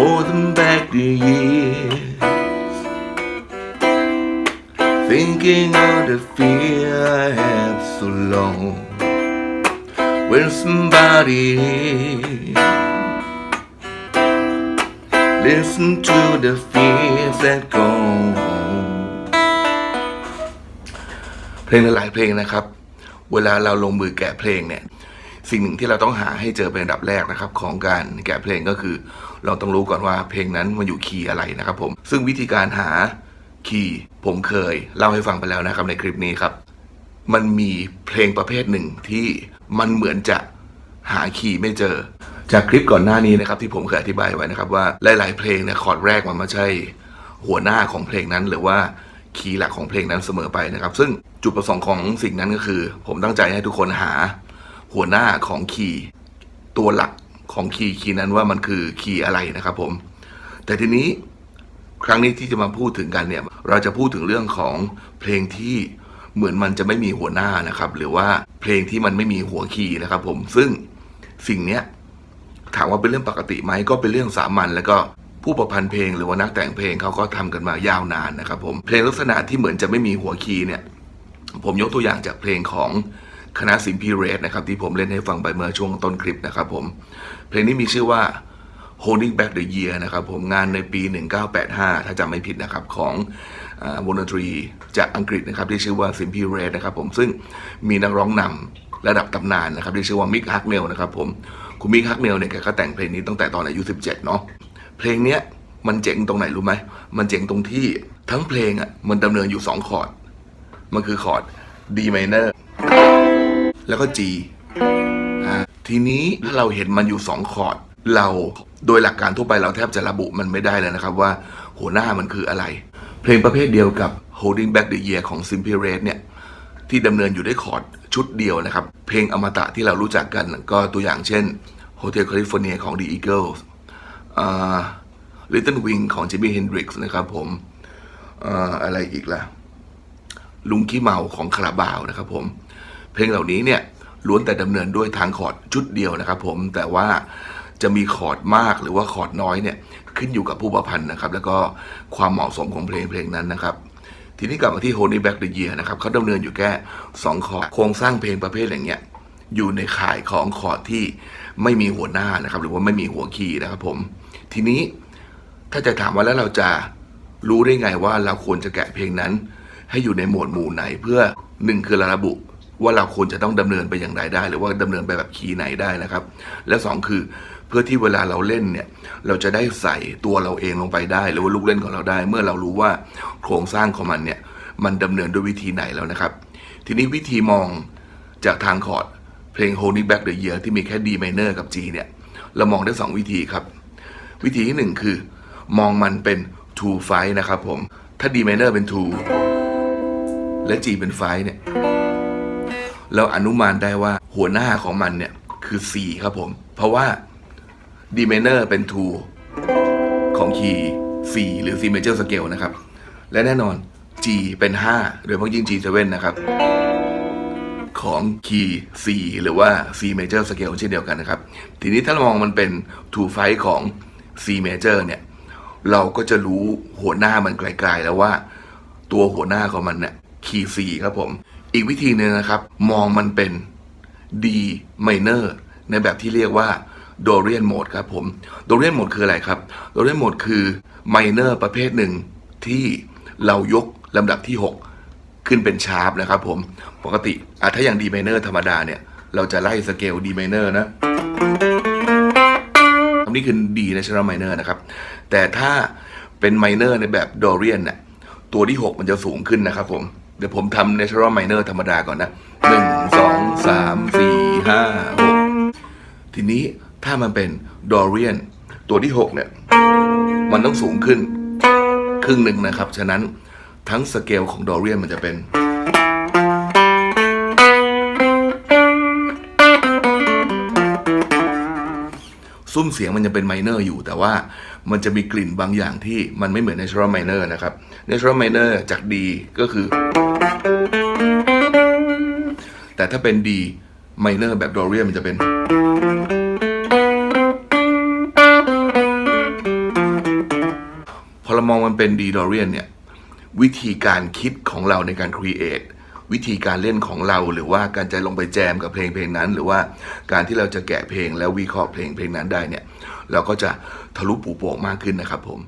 more than back the years. Thinking of the fear I had so long when somebody listen to the fears that go home. เพลงหลายๆเพลงนะครับ เวลาเราลงมือแกะเพลงเนี่ย สิ่งหนึ่งที่เราต้องหาให้เจอเป็นอันดับแรกนะครับ ของการแกะเพลงก็คือ เราต้องรู้ก่อนว่าเพลงนั้นมันอยู่คีย์อะไรนะครับผมซึ่งวิธีการหาคีย์ผมเคยเล่าให้ฟังไปแล้วนะครับในคลิปนี้ครับ มันมีเพลงประเภทหนึ่งที่มันเหมือนจะหาคีย์ไม่เจอ จากคลิปก่อนหน้านี้นะครับที่ผมเคยอธิบายไว้นะครับว่าหลาย ๆ เพลงเนี่ยคอร์ดแรกมันไม่ใช่หัวหน้าของเพลงนั้นหรือว่าคีย์หลักของเพลงนั้นเสมอไปนะครับ ซึ่งจุดประสงค์ของสิ่งนั้นก็คือ ผมตั้งใจให้ทุกคนหา หัวหน้าของคีย์ตัวหลักของคีย์คีย์นั้นว่ามันคือคีย์อะไรนะครับผม แต่ทีนี้ครั้งนี้ที่จะมาพูดถึงกันเนี่ย เราจะพูดถึงเรื่องของเพลงที่เหมือนมันจะไม่มีหัวหน้านะครับ หรือว่าเพลงที่มันไม่มีหัวคีย์นะครับ ผมซึ่งสิ่งเนี้ยถามว่าเป็นเรื่องปกติไหมก็เป็นเรื่องสามัญแล้วก็ผู้ประพันธ์เพลงหรือว่านักแต่งเพลงเขาก็ทำกันมายาวนานนะครับ ผมเพลงลักษณะที่เหมือนจะไม่มีหัวคีย์เนี่ย ผมยกตัวอย่างจากเพลงของ คณะซิมพีเรสนะครับที่ผมเล่นให้ฟังไปเมื่อช่วงต้นคลิปนะครับผม เพลงนี้มีชื่อว่า Holding Back the Year นะครับผมงานในปี 1985 ถ้าจำไม่ผิดนะครับ ของอาวงดนตรีจากอังกฤษนะครับที่ชื่อว่า Simply Red นะครับผมซึ่งมีนักร้องนำระดับตำนานนะครับที่ชื่อว่ามิกฮักเนลนะครับผมคุณมิกฮักเนลเนี่ยแกก็แต่งเพลงนี้ตั้งแต่ตอนอายุ 17 เนาะเพลงเนี้ยมันเจ๋งตรงไหนรู้ไหม มันเจ๋งตรงที่ทั้งเพลงอะมันดำเนินอยู่ 2 คอร์ด มันคือคอร์ด D minor แล้วก็ G อ่าทีนี้ถ้าเราเห็นมันอยู่สองคอร์ดเราโดยหลักการทั่วไปเราแทบจะระบุมันไม่ได้เลยนะครับว่าหัวหน้ามันคืออะไร เพลงประเภทเดียวกับ Holding Back the Year ของ Simply Red เนี่ยที่ดำเนินอยู่ด้วยคอร์ดชุดเดียวนะครับ เพลงอมตะที่เรารู้จักกันก็ตัวอย่างเช่น Hotel California ของ The Eagles อ่า Little Wing ของ Jimi Hendrix นะครับผมอ่าอะไรอีกล่ะ ลุงขี้เมาของคาราบาวนะครับผม เพลงเหล่านี้เนี่ยล้วนแต่ดำเนินด้วยทางคอร์ดชุดเดียวนะครับ ผมแต่ว่าจะมีคอร์ดมากหรือว่าคอร์ดน้อยเนี่ยขึ้นอยู่กับผู้ประพันธ์นะครับ แล้วก็ความเหมาะสมของเพลงเพลงนั้นนะครับ ทีนี้กลับมาที่ Holy Back the Year นะครับเขาดำเนินอยู่แค่2คอร์ดโครงสร้างเพลงประเภทอย่างเงี้ยอยู่ในข่ายของคอร์ดที่ไม่มีหัวหน้านะครับ หรือว่าไม่มีหัวคีย์นะครับผม ทีนี้ถ้าจะถามว่าแล้วเราจะรู้ได้ไงว่าเราควรจะแกะเพลงนั้น ให้อยู่ในหมวดหมู่ไหนเพื่อหนึ่งคือราระบุ ว่าเราควรจะต้องดำเนินไปอย่างไรได้ หรือว่าดำเนินไปแบบคีย์ไหนได้นะครับ และสองคือเพื่อที่เวลาเราเล่นเนี่ยเราจะได้ใส่ตัวเราเองลงไปได้ หรือว่าลูกเล่นของเราได้ เมื่อเรารู้ว่าโครงสร้างของมันเนี่ยมันดำเนินด้วยวิธีไหนแล้วนะครับ ทีนี้วิธีมองจากทางคอร์ดเพลง Holding Back the Year ที่มีแค่ D minor กับ G เนี่ยเรามองได้สองวิธีครับ วิธีที่หนึ่งคือ มองมันเป็น two five นะครับผม ถ้า D minor เป็น two และ G เป็น five เนี่ย เราอนุมานได้ว่าหัวหน้าของมันเนี่ยคือ C ครับผม เพราะว่า D minor เป็น two ของคีย์ C หรือ C major scale นะครับ และแน่นอน G เป็น 5 โดยเฉพาะยิ่ง G 7 นะครับ ของคีย์ C หรือว่า C major scale เช่นเดียวกันนะครับ ทีนี้ถ้าเรามองมันเป็น two five ของ C major เนี่ย เราก็จะรู้หัวหน้ามันไกลๆแล้วว่า ตัวหัวหน้าของมันเนี่ยคีย์ C ครับผม อีกวิธีหนึ่งนะครับ มองมันเป็น D minor ในแบบที่เรียกว่า Dorian mode ครับผม Dorian mode คืออะไรครับ Dorian mode คือ minor ประเภทหนึ่งที่เรายกลำดับที่ 6 ขึ้นเป็นชาร์ปนะครับผมปกติอะถ้าอย่าง D minor ธรรมดาเนี่ย เราจะไล่สเกล D minor นะอันนี้คือ D natural minor นะครับ แต่ถ้าเป็น minor ในแบบ Dorian เนี่ยตัวที่ 6 มันจะสูงขึ้นนะครับผม เดี๋ยวผมทำ natural minor ธรรมดาก่อนนะ1 2 3 4 5 6ทีนี้ถ้ามันเป็น Dorian ตัวที่6เนี่ย มันต้องสูงขึ้น ครึ่งหนึ่งนะครับ ฉะนั้นทั้งสเกลของ Dorian มันจะเป็นซุ้มเสียงมันยังเป็นไมเนอร์อยู่ แต่ว่ามันจะมีกลิ่นบางอย่างที่มันไม่เหมือน natural minor นะครับ natural minor จาก D ก็คือ แต่ถ้าเป็น D minor แบบ Dorian มันจะเป็น พอเรามองมันเป็น D Dorian เนี่ย วิธีการคิดของเราในการครีเอทวิธีการเล่นของเราหรือว่าการจะลงไปแจมกับเพลงเพลงนั้น หรือว่าการที่เราจะแกะเพลงแล้ววิเคราะห์เพลงเพลงนั้นได้เนี่ย เราก็จะทะลุปูโป่งมากขึ้นนะครับผม